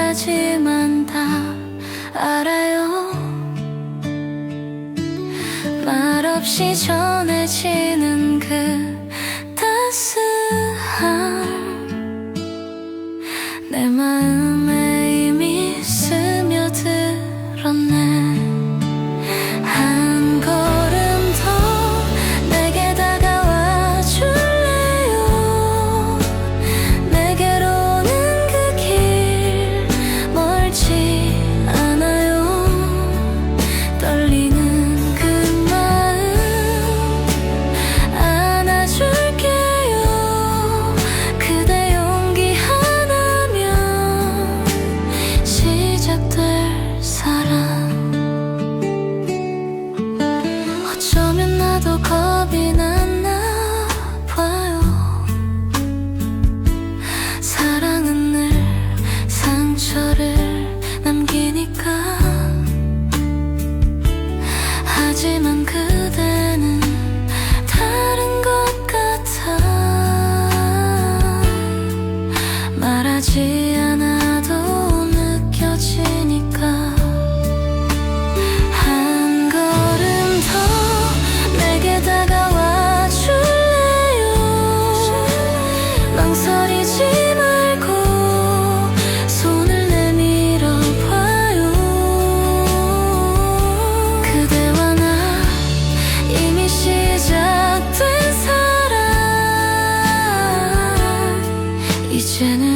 하지만 다 알아요. 말없이 전해지는 그 지만 그대는 다른 것 같아. 말하지 않아도 느껴지니 한 걸음 더 내게 다가와 줄래요? 망설이지 이제는